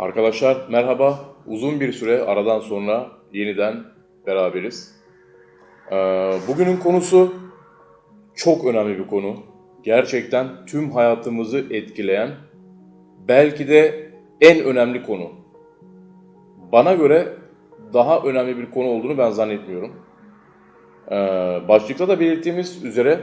Arkadaşlar merhaba. Uzun bir süre aradan sonra yeniden beraberiz. Ee, bugünün konusu çok önemli bir konu. Gerçekten tüm hayatımızı etkileyen, belki de en önemli konu. Bana göre daha önemli bir konu olduğunu ben zannetmiyorum. Ee, başlıkta da belirttiğimiz üzere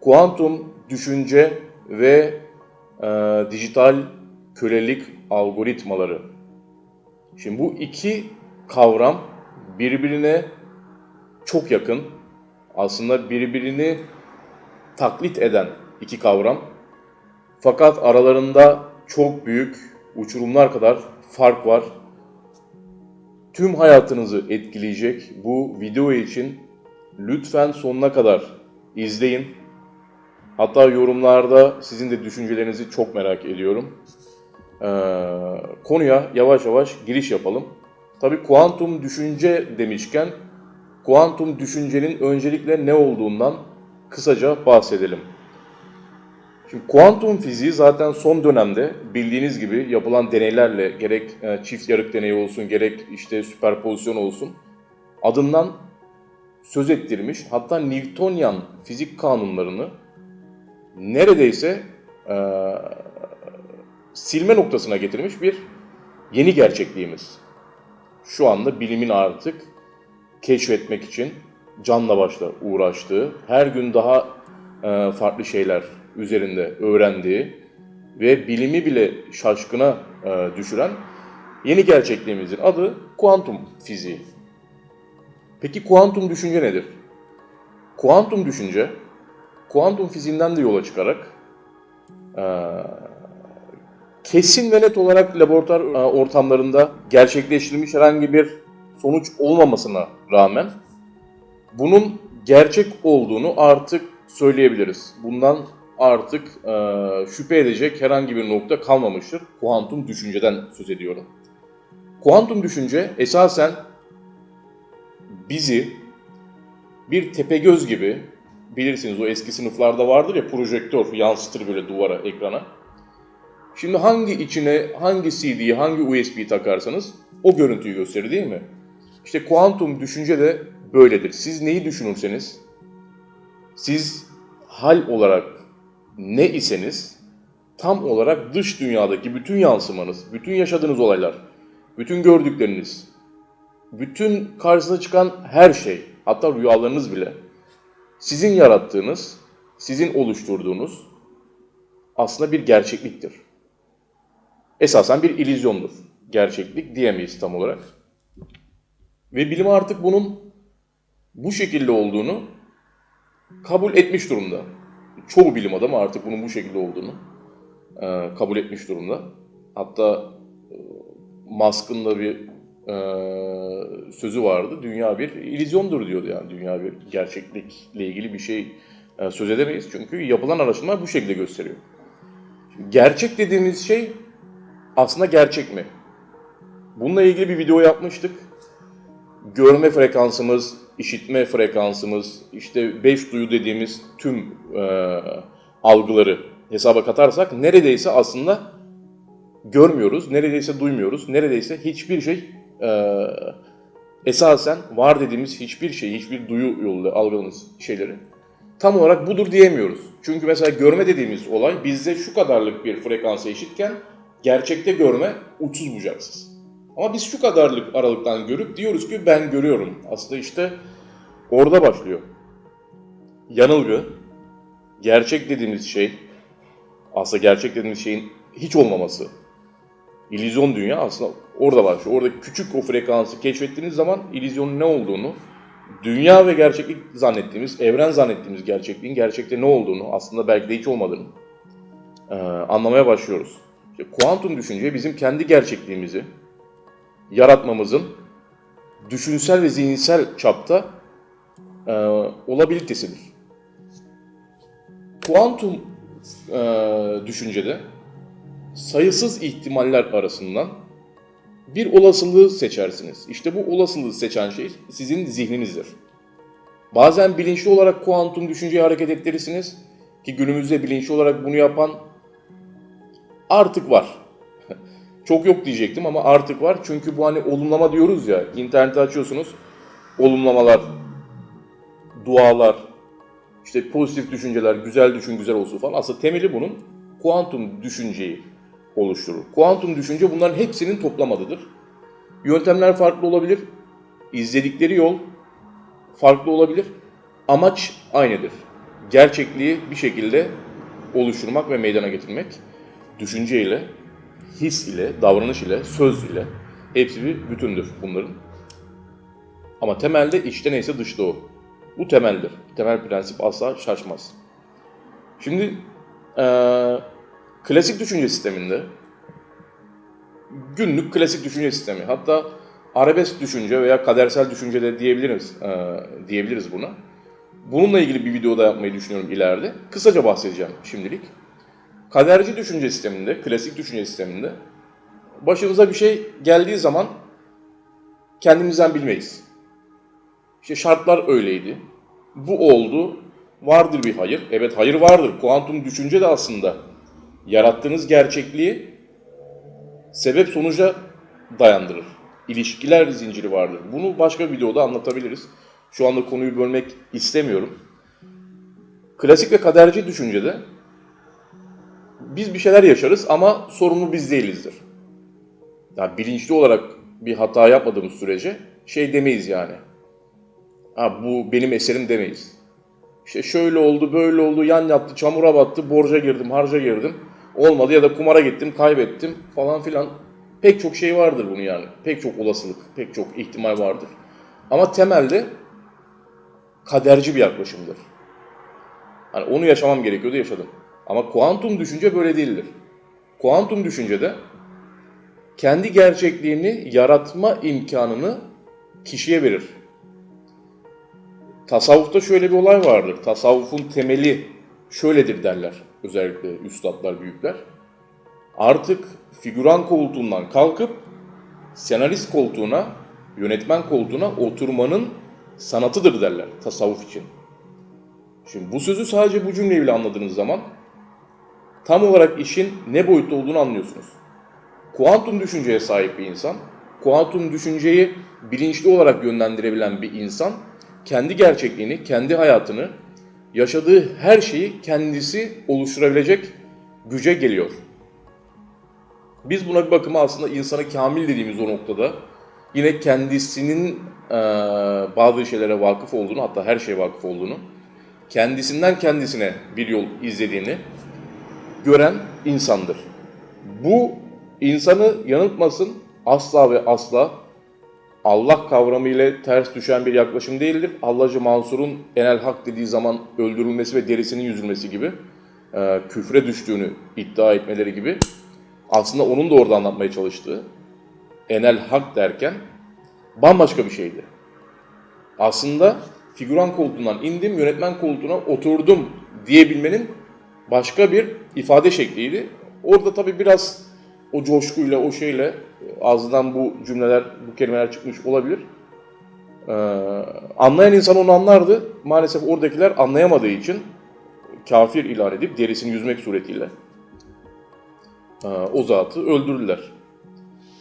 kuantum düşünce ve e, dijital kölelik algoritmaları. Şimdi bu iki kavram birbirine çok yakın. Aslında birbirini taklit eden iki kavram. Fakat aralarında çok büyük uçurumlar kadar fark var. Tüm hayatınızı etkileyecek bu video için lütfen sonuna kadar izleyin. Hatta yorumlarda sizin de düşüncelerinizi çok merak ediyorum. Ee, konuya yavaş yavaş giriş yapalım. Tabii kuantum düşünce demişken kuantum düşüncenin öncelikle ne olduğundan kısaca bahsedelim. Şimdi kuantum fiziği zaten son dönemde bildiğiniz gibi yapılan deneylerle gerek e, çift yarık deneyi olsun gerek işte süperpozisyon olsun adından söz ettirmiş. Hatta Newtonian fizik kanunlarını neredeyse e, silme noktasına getirmiş bir yeni gerçekliğimiz. Şu anda bilimin artık keşfetmek için canla başla uğraştığı, her gün daha e, farklı şeyler üzerinde öğrendiği ve bilimi bile şaşkına e, düşüren yeni gerçekliğimizin adı kuantum fiziği. Peki kuantum düşünce nedir? Kuantum düşünce, kuantum fiziğinden de yola çıkarak e, kesin ve net olarak laboratuvar e, ortamlarında gerçekleştirilmiş herhangi bir sonuç olmamasına rağmen bunun gerçek olduğunu artık söyleyebiliriz. Bundan artık e, şüphe edecek herhangi bir nokta kalmamıştır. Kuantum düşünceden söz ediyorum. Kuantum düşünce esasen bizi bir tepegöz gibi bilirsiniz o eski sınıflarda vardır ya projektör yansıtır böyle duvara, ekrana. Şimdi hangi içine hangi CD'yi, hangi USB'yi takarsanız o görüntüyü gösterir değil mi? İşte kuantum düşünce de böyledir. Siz neyi düşünürseniz, siz hal olarak ne iseniz tam olarak dış dünyadaki bütün yansımanız, bütün yaşadığınız olaylar, bütün gördükleriniz, bütün karşınıza çıkan her şey, hatta rüyalarınız bile sizin yarattığınız, sizin oluşturduğunuz aslında bir gerçekliktir. Esasen bir illüzyondur. Gerçeklik diyemeyiz tam olarak. Ve bilim artık bunun bu şekilde olduğunu kabul etmiş durumda. Çoğu bilim adamı artık bunun bu şekilde olduğunu e, kabul etmiş durumda. Hatta e, Musk'ın da bir e, sözü vardı. Dünya bir illüzyondur diyordu yani. Dünya bir gerçeklikle ilgili bir şey e, söz edemeyiz. Çünkü yapılan araştırmalar bu şekilde gösteriyor. Şimdi gerçek dediğimiz şey aslında gerçek mi? Bununla ilgili bir video yapmıştık. Görme frekansımız, işitme frekansımız, işte beş duyu dediğimiz tüm e, algıları hesaba katarsak neredeyse aslında görmüyoruz, neredeyse duymuyoruz, neredeyse hiçbir şey e, esasen var dediğimiz hiçbir şey, hiçbir duyu yoluyla algıladığımız şeyleri tam olarak budur diyemiyoruz. Çünkü mesela görme dediğimiz olay bizde şu kadarlık bir frekansa eşitken gerçekte görme uçsuz bucaksız. Ama biz şu kadarlık aralıktan görüp diyoruz ki ben görüyorum. Aslında işte orada başlıyor. Yanılgı, gerçek dediğimiz şey, aslında gerçek dediğimiz şeyin hiç olmaması. İllüzyon dünya aslında orada başlıyor. Orada küçük o frekansı keşfettiğiniz zaman illüzyonun ne olduğunu, dünya ve gerçeklik zannettiğimiz, evren zannettiğimiz gerçekliğin gerçekte ne olduğunu, aslında belki de hiç olmadığını e, anlamaya başlıyoruz. Kuantum düşünce bizim kendi gerçekliğimizi yaratmamızın düşünsel ve zihinsel çapta e, olabilitesidir. Kuantum e, düşüncede sayısız ihtimaller arasından bir olasılığı seçersiniz. İşte bu olasılığı seçen şey sizin zihninizdir. Bazen bilinçli olarak kuantum düşünceyi hareket ettirirsiniz ki günümüzde bilinçli olarak bunu yapan artık var. Çok yok diyecektim ama artık var. Çünkü bu hani olumlama diyoruz ya. İnternette açıyorsunuz. Olumlamalar, dualar, işte pozitif düşünceler, güzel düşün, güzel olsun falan. Aslında temeli bunun kuantum düşünceyi oluşturur. Kuantum düşünce bunların hepsinin toplamadıdır. Yöntemler farklı olabilir. İzledikleri yol farklı olabilir. Amaç aynıdır. Gerçekliği bir şekilde oluşturmak ve meydana getirmek. Düşünce ile, his ile, davranış ile, söz ile hepsi bir bütündür bunların. Ama temelde içte neyse dışta o. Bu temeldir. Temel prensip asla şaşmaz. Şimdi eee, klasik düşünce sisteminde günlük klasik düşünce sistemi hatta arabesk düşünce veya kadersel düşünce de diyebiliriz, eee, diyebiliriz buna. Bununla ilgili bir video da yapmayı düşünüyorum ileride. Kısaca bahsedeceğim şimdilik. Kaderci düşünce sisteminde, klasik düşünce sisteminde başımıza bir şey geldiği zaman kendimizden bilmeyiz. İşte şartlar öyleydi. Bu oldu. Vardır bir hayır. Evet hayır vardır. Kuantum düşünce de aslında yarattığınız gerçekliği sebep sonuca dayandırır. İlişkiler zinciri vardır. Bunu başka bir videoda anlatabiliriz. Şu anda konuyu bölmek istemiyorum. Klasik ve kaderci düşüncede biz bir şeyler yaşarız ama sorumlu biz değilizdir. Ya bilinçli olarak bir hata yapmadığımız sürece şey demeyiz yani. Ha bu benim eserim demeyiz. İşte şöyle oldu, böyle oldu, yan yattı, çamura battı, borca girdim, harca girdim. Olmadı ya da kumara gittim, kaybettim falan filan. Pek çok şey vardır bunun yani. Pek çok olasılık, pek çok ihtimal vardır. Ama temelde kaderci bir yaklaşımdır. Hani onu yaşamam gerekiyordu, yaşadım. Ama kuantum düşünce böyle değildir. Kuantum düşüncede kendi gerçekliğini yaratma imkanını kişiye verir. Tasavvufta şöyle bir olay vardır. Tasavvufun temeli şöyledir derler özellikle üstadlar, büyükler. Artık figüran koltuğundan kalkıp senarist koltuğuna, yönetmen koltuğuna oturmanın sanatıdır derler tasavvuf için. Şimdi bu sözü sadece bu cümleyi bile anladığınız zaman tam olarak işin ne boyutta olduğunu anlıyorsunuz. Kuantum düşünceye sahip bir insan, kuantum düşünceyi bilinçli olarak yönlendirebilen bir insan kendi gerçekliğini, kendi hayatını, yaşadığı her şeyi kendisi oluşturabilecek güce geliyor. Biz buna bir bakıma aslında insanı kamil dediğimiz o noktada yine kendisinin eee, bazı şeylere vakıf olduğunu hatta her şeye vakıf olduğunu, kendisinden kendisine bir yol izlediğini gören insandır. Bu insanı yanıltmasın asla ve asla Allah kavramı ile ters düşen bir yaklaşım değildir. Allacı Mansur'un enel hak dediği zaman öldürülmesi ve derisinin yüzülmesi gibi e, küfre düştüğünü iddia etmeleri gibi aslında onun da orada anlatmaya çalıştığı enel hak derken bambaşka bir şeydi. Aslında figüran koltuğundan indim, yönetmen koltuğuna oturdum diyebilmenin başka bir ifade şekliydi. Orada tabii biraz o coşkuyla, o şeyle e, ağzından bu cümleler, bu kelimeler çıkmış olabilir. Ee, anlayan insan onu anlardı. Maalesef oradakiler anlayamadığı için kafir ilan edip derisini yüzmek suretiyle e, o zatı öldürdüler.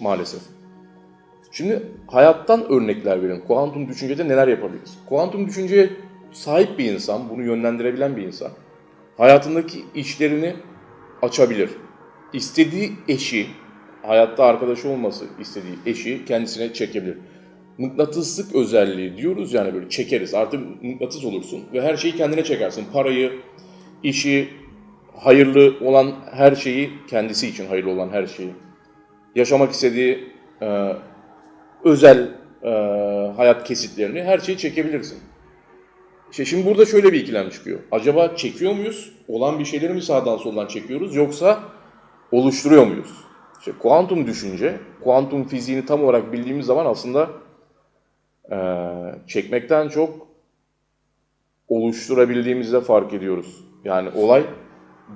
Maalesef. Şimdi hayattan örnekler verin. Kuantum düşüncede neler yapabiliriz? Kuantum düşünceye sahip bir insan, bunu yönlendirebilen bir insan, hayatındaki işlerini açabilir. İstediği eşi, hayatta arkadaşı olması istediği eşi kendisine çekebilir. Mıknatıslık özelliği diyoruz yani böyle çekeriz. Artık mıknatıs olursun ve her şeyi kendine çekersin. Parayı, işi, hayırlı olan her şeyi, kendisi için hayırlı olan her şeyi. Yaşamak istediği e, özel e, hayat kesitlerini, her şeyi çekebilirsin. İşte şimdi burada şöyle bir ikilem çıkıyor. Acaba çekiyor muyuz? Olan bir şeyleri mi sağdan soldan çekiyoruz yoksa oluşturuyor muyuz? İşte kuantum düşünce, kuantum fiziğini tam olarak bildiğimiz zaman aslında eee, çekmekten çok oluşturabildiğimizde fark ediyoruz. Yani olay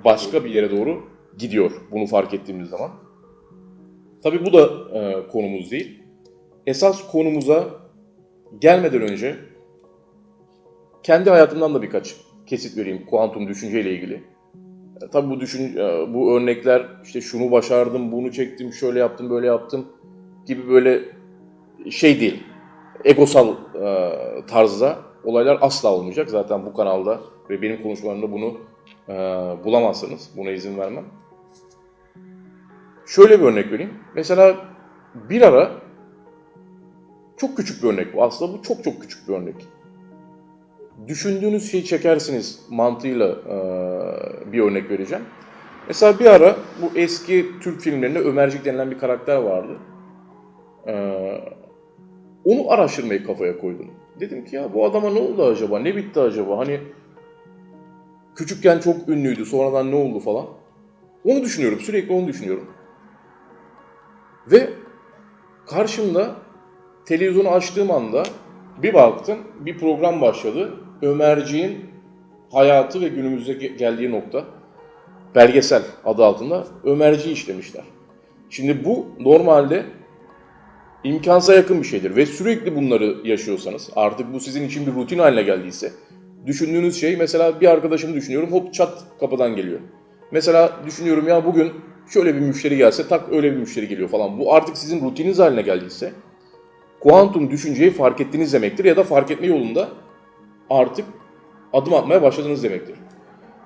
başka bir yere doğru gidiyor bunu fark ettiğimiz zaman. Tabii bu da eee, konumuz değil. Esas konumuza gelmeden önce kendi hayatımdan da birkaç kesit vereyim kuantum düşünceyle ilgili. E, Tabii bu düşün e, bu örnekler işte şunu başardım, bunu çektim, şöyle yaptım, böyle yaptım gibi böyle şey değil. Egosal e, tarzda olaylar asla olmayacak. Zaten bu kanalda ve benim konuşmalarımda bunu e, bulamazsınız. Buna izin vermem. Şöyle bir örnek vereyim. Mesela bir ara çok küçük bir örnek bu. Aslında bu çok çok küçük bir örnek. Düşündüğünüz şeyi çekersiniz mantığıyla e, bir örnek vereceğim. Mesela bir ara bu eski Türk filmlerinde Ömercik denilen bir karakter vardı. E, onu araştırmayı kafaya koydum. Dedim ki ya bu adama ne oldu acaba? Ne bitti acaba? Hani küçükken çok ünlüydü, sonradan ne oldu falan. Onu düşünüyorum, sürekli onu düşünüyorum. Ve karşımda televizyonu açtığım anda bir baktım bir program başladı. Ömerciğin hayatı ve günümüzde ge- geldiği nokta belgesel adı altında Ömerci'yi işlemişler. Şimdi bu normalde imkansa yakın bir şeydir ve sürekli bunları yaşıyorsanız artık bu sizin için bir rutin haline geldiyse düşündüğünüz şey mesela bir arkadaşımı düşünüyorum hop çat kapıdan geliyor. Mesela düşünüyorum ya bugün şöyle bir müşteri gelse tak öyle bir müşteri geliyor falan. Bu artık sizin rutininiz haline geldiyse kuantum düşünceyi fark ettiğiniz demektir ya da fark etme yolunda artık adım atmaya başladınız demektir.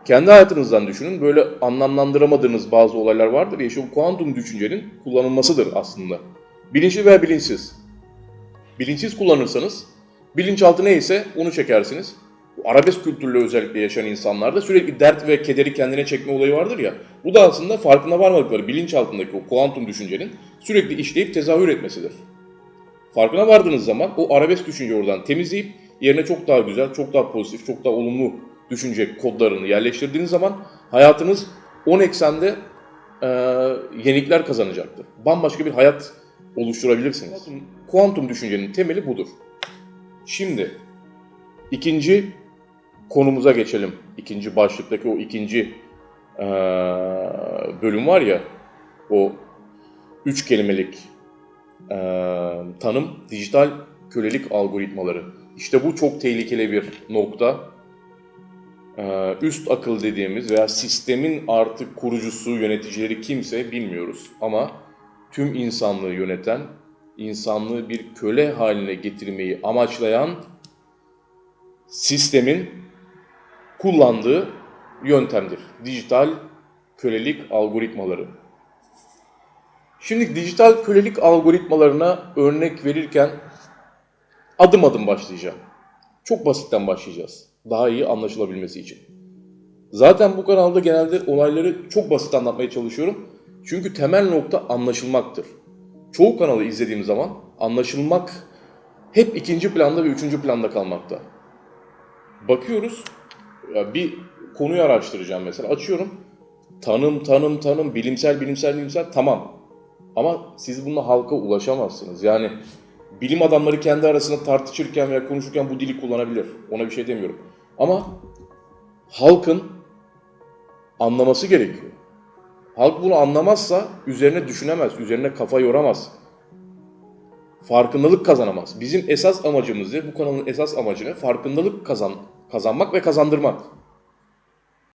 Kendi hayatınızdan düşünün. Böyle anlamlandıramadığınız bazı olaylar vardır ya işte bu kuantum düşüncenin kullanılmasıdır aslında. Bilinçli veya bilinçsiz. Bilinçsiz kullanırsanız bilinçaltı neyse onu çekersiniz. Bu arabesk kültürle özellikle yaşayan insanlarda sürekli dert ve kederi kendine çekme olayı vardır ya. Bu da aslında farkına varmadıkları bilinçaltındaki o kuantum düşüncenin sürekli işleyip tezahür etmesidir. Farkına vardığınız zaman o arabesk düşünceyi oradan temizleyip yerine çok daha güzel, çok daha pozitif, çok daha olumlu düşünce kodlarını yerleştirdiğiniz zaman hayatınız 10 eksende e, yenikler kazanacaktır. Bambaşka bir hayat oluşturabilirsiniz. Kuantum, kuantum düşüncenin temeli budur. Şimdi ikinci konumuza geçelim. İkinci başlıktaki o ikinci e, bölüm var ya, o üç kelimelik e, tanım dijital kölelik algoritmaları. İşte bu çok tehlikeli bir nokta. E, üst akıl dediğimiz veya sistemin artık kurucusu, yöneticileri kimse bilmiyoruz. Ama tüm insanlığı yöneten, insanlığı bir köle haline getirmeyi amaçlayan sistemin kullandığı yöntemdir. Dijital kölelik algoritmaları. Şimdi dijital kölelik algoritmalarına örnek verirken adım adım başlayacağım. Çok basitten başlayacağız. Daha iyi anlaşılabilmesi için. Zaten bu kanalda genelde olayları çok basit anlatmaya çalışıyorum. Çünkü temel nokta anlaşılmaktır. Çoğu kanalı izlediğim zaman anlaşılmak hep ikinci planda ve üçüncü planda kalmakta. Bakıyoruz, ya bir konuyu araştıracağım mesela. Açıyorum, tanım, tanım, tanım, bilimsel, bilimsel, bilimsel, tamam. Ama siz bununla halka ulaşamazsınız. Yani bilim adamları kendi arasında tartışırken veya konuşurken bu dili kullanabilir. Ona bir şey demiyorum. Ama halkın anlaması gerekiyor. Halk bunu anlamazsa üzerine düşünemez, üzerine kafa yoramaz. Farkındalık kazanamaz. Bizim esas amacımız ne? Bu kanalın esas amacı ne? Farkındalık kazan, kazanmak ve kazandırmak.